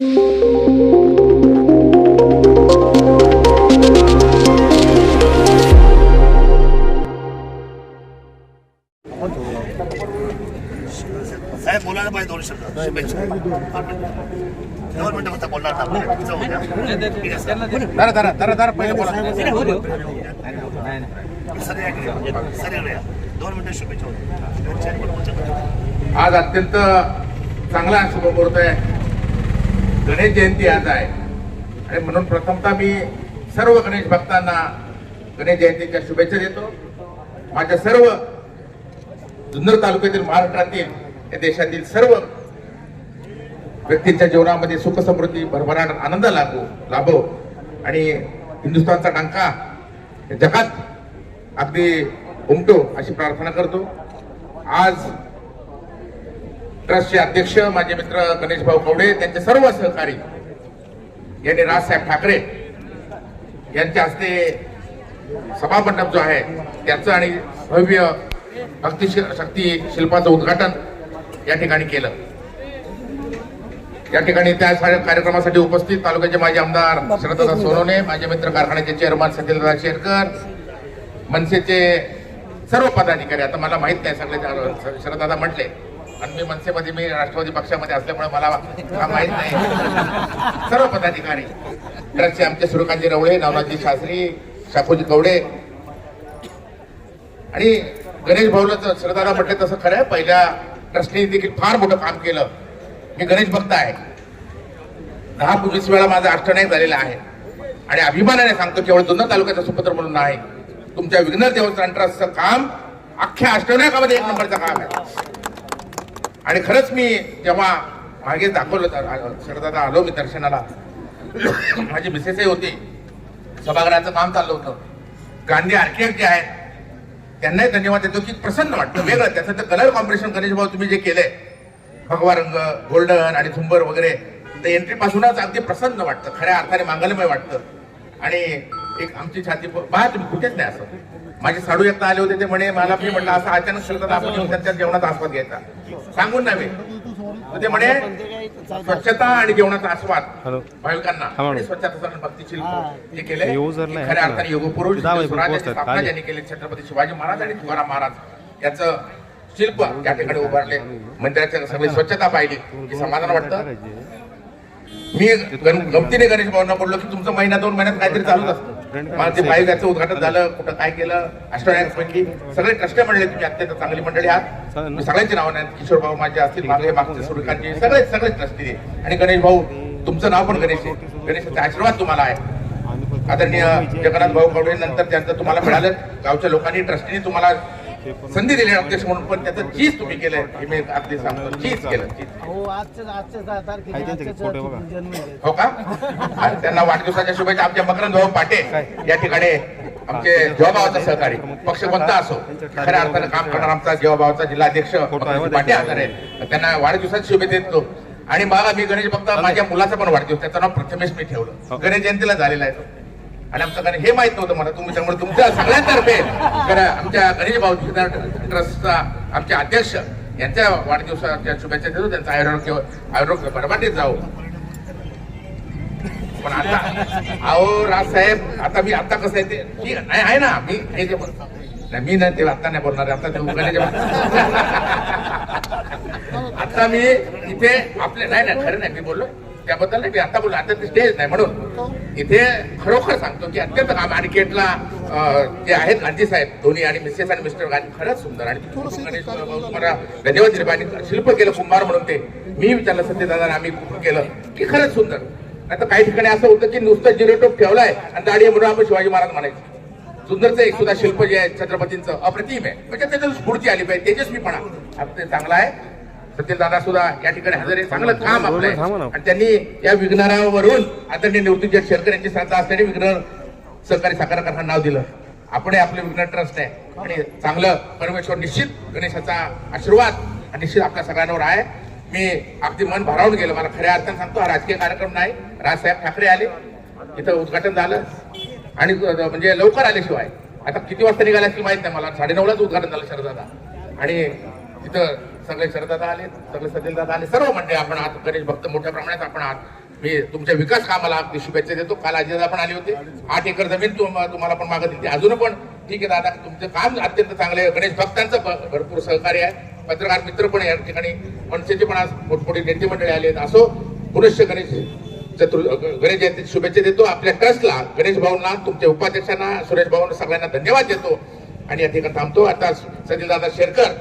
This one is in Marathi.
साहेब बोलायला पाहिजे दोन शब्द शुभेच्छा दोन मिनिटं फक्त बोलणार ना आपण. जाऊ द्या. ठीक आहे, सर. जरा जरा जरा जरा पहिले बोला सर या इकडे. सर इकडे या. दोन मिनिटं शुभेच्छा होत्या. चॅट पण बोलतो. आज अत्यंत चांगला शुभ मुहूर्त आहे गणेश जयंती आज आहे. आणि म्हणून प्रथमतः मी सर्व गणेश भक्तांना गणेश जयंतीच्या शुभेच्छा देतो. माझ्या सर्व जुन्नर तालुक्यातील महाराष्ट्रातील या देशातील सर्व व्यक्तींच्या जीवनामध्ये सुखसमृद्धी भरभराट आनंद लाभो लाभो. आणि हिंदुस्थानचा डंका जगात अगदी उमटो अशी प्रार्थना करतो. आज ट्रस्टचे अध्यक्ष माझे मित्र गणेश भाऊ कवडे त्यांचे सर्व सहकारी यांनी राजसाहेब ठाकरे यांच्या हस्ते सभामंडप जो आहे त्याचं आणि भव्य भक्ती शक्ती शिल्पाचं उद्घाटन या ठिकाणी केलं. या ठिकाणी त्या कार्यक्रमासाठी उपस्थित तालुक्याचे माजी आमदार शरददादा सोनवणे माझे मित्र कारखान्याचे चेअरमन सतीलदा शेरकर मनसेचे सर्व पदाधिकारी आता मला माहीत नाही सगळे शरददादा म्हटले. आणि मी मनसेमध्ये मी राष्ट्रवादी पक्षामध्ये असल्यामुळे मला माहीत नाही. सर्व पदाधिकारी ट्रस्टचे आमचे सुरकांजी रवळे नवनाथजी शास्त्री शाखोजी कवडे आणि गणेश भाऊला जर म्हटले तसं खरं आहे पहिल्या ट्रस्टने देखील फार मोठं काम केलं. मी गणेश भक्त आहे. दहा पंचवीस वेळा माझा अष्टनायक झालेला आहे. आणि अभिमानाने सांगतो केवळ जुन्नर तालुक्याचा सुपुत्र म्हणून नाही तुमच्या विघ्न देवस्थान ट्रस्टचं काम अख्ख्या अष्टनायकामध्ये एक नंबरचं काम आहे. आणि खरंच मी जेव्हा मागे दाखवलं तर शरदादा आलो मी दर्शनाला माझी मिसेसही होती सभागृहाचं काम चाललं होतं. गांधी आर्किटेक्ट जे आहेत त्यांनाही धन्यवाद देतो की प्रसन्न वाटतं वेगळं त्याचं तर कलर कॉम्बिनेशन गणेश भाऊ तुम्ही जे केलंय भगवा रंग गोल्डन आणि झुंबर वगैरे तर एंट्रीपासूनच अगदी प्रसन्न वाटतं खऱ्या अर्थाने मांगलमय वाटतं. आणि एक आमची छाती बा तुम्ही कुठेच नाही असं. माझे साडू एकदा आले होते ते म्हणे मला मी म्हटलं असं अचानक शरदात आपण येऊन त्यांच्या जेवणाचा आस्वाद घ्यायचा. सांगून नव्हे. ते म्हणे स्वच्छता आणि जेवणाचा आस्वाद. भाविकांना. आणि स्वच्छता सण भक्ती शिल्प हे. केले खऱ्या? अर्थाने योग पुरुष. स्थापना. ज्यांनी केली छत्रपती शिवाजी महाराज आणि तुकाराम महाराज. याचं शिल्प त्या ठिकाणी उभारले. मंदिराच्या सगळी स्वच्छता पाहिली. की समाधान वाटतं? मी गमतीने गणेश भाऊंना बोललो की तुमचं महिना दोन महिन्यात काहीतरी चालूच असतं. ते बायोगॅसचं उद्घाटन झालं कुठं काय केलं अष्टनायक सगळे ट्रस्ट मंडळी तुम्ही अत्यंत चांगली मंडळी आहात. मी सगळ्यांची नावं नाही किशोर भाऊ माझे असतील मागे मागचे सूर्यकांतजी सगळे सगळे ट्रस्टी आणि गणेश भाऊ तुमचं नाव पण गणेश आहे. गणेशाचा आशीर्वाद तुम्हाला आहे. आदरणीय जगन्नाथ भाऊ कवडे नंतर त्यांचं तुम्हाला मिळालं गावच्या लोकांनी ट्रस्टीने तुम्हाला संधी दिली अध्यक्ष म्हणून पण त्याचं चीज तुम्ही केलंय. हे मी अगदी सांगतो. चीज केलं. चीज हो आजच्या आजच्या दहा तारखेला आहे त्यांचे आजच्याच फोटो बघा. जन्म आहे. हो का? आणि त्यांना वाढदिवसाच्या शुभेच्छा. आमच्या मकरंद भाऊ पाटे या ठिकाणी आमचे जेवाभावाचा सहकारी पक्ष कोणता असो. खऱ्या अर्थानं काम करणार आमचा जेवाभावाचा जिल्हाध्यक्ष मकरंद पाटे हजर आहे त्यांना वाढदिवसाची शुभेच्छा देतो. आणि मला मी गणेश भक्त माझ्या मुलाचा पण वाढदिवस. त्याचं नाव प्रथमेश मी ठेवलं. गणेश जयंतीला झालेला आहे तो. आणि आमचं कारण हे माहीत नव्हतं मला. तुम्ही त्यामुळे तुमच्या सगळ्यांतर्फे आमच्या गणेश भाऊ ट्रस्टचा आमचे अध्यक्ष यांच्या वाढदिवसाच्या शुभेच्छा देतो. त्यांचं आरोग्य आरोग्य बरबाटीत जाऊ पण आता अहो राज साहेब आता मी आता कसं आहे ते ठीक आहे, नाही आहे ना मी हे जे नाही मी नाही ते आता नाही बोलणार आता ते उगाण्याचे आता मी इथे आपले नाही नाही खरं नाही मी बोललो. त्याबद्दल नाही मी आता बोललो. आता ते स्टेज नाही म्हणून. इथे खरोखर सांगतो की अत्यंत अं, जे आहेत गांधी साहेब धोनी आणि मिसेस आणि मिस्टर गांधी खरंच सुंदर. आणि तुम्हाला धन्यवाद दिले. आणि शिल्प केलं कुंभार म्हणून ते. मी विचारलं सत्यदादा आम्ही कुठं केलं की खरंच सुंदर. आता काही ठिकाणी असं होतं की नुसतं जिरोटोप ठेवलाय आणि दाढी आहे म्हणून आपण शिवाजी महाराज म्हणायचं. सुंदरचं एक सुद्धा शिल्प जे आहे छत्रपतींचं अप्रतिम आहे. म्हणजे त्याच्यात स्फूर्ती आली पाहिजे तेजस्वीपणा. चांगला आहे. दादा सुद्धा या ठिकाणी हजर चांगलं काम आपलं आहे. थांबा ना. आणि त्यांनी या विघ्नरावरून आदरणीय निवृत्ती शेरकर यांची श्रद्धा असल्याने विघ्न सहकारी साकार कारखाना नाव दिलं. आपण आपले विघ्न ट्रस्ट आहे. आणि चांगलं परमेश्वर निश्चित गणेशाचा आशीर्वाद आणि निश्चित आपल्या सगळ्यांवर आहे. मी अगदी मन भारावून गेलं. मला खऱ्या अर्थाने सांगतो हा राजकीय कार्यक्रम नाही. राजसाहेब ठाकरे आले. इथं उद्घाटन झालं. आणि म्हणजे लवकर आल्याशिवाय. आता किती वाजता निघाले असतील माहीत नाही मला. साडेनऊलाच उद्घाटन झालं शरदादा आणि तिथं सगळे शरदादा आले सगळे सतीलदादा आले. सर्व म्हणजे आपण आहात. गणेश भक्त मोठ्या प्रमाणात आपण आहात. मी तुमच्या विकास कामाला अगदी शुभेच्छा देतो. काल अजिदा पण आले होते. आठ एकर जमीन तुम्हाला पण मागत येते अजून पण ठीक आहे दादा. तुमचं काम अत्यंत चांगलं आहे. गणेश भक्तांचं भरपूर सहकार्य आहे. पत्रकार मित्र पण या ठिकाणी. मनसेचे पण आज मोठमोठी नेते मंडळी आले असो पुनश्च गणेश चतुर् गणेश जयंती शुभेच्छा देतो. आपल्या ट्रस्टला गणेश भाऊंना तुमच्या उपाध्यक्षांना सुरेश भाऊंना सगळ्यांना धन्यवाद देतो. आणि या ठिकाणी थांबतो. आता सजील दादा शेरकर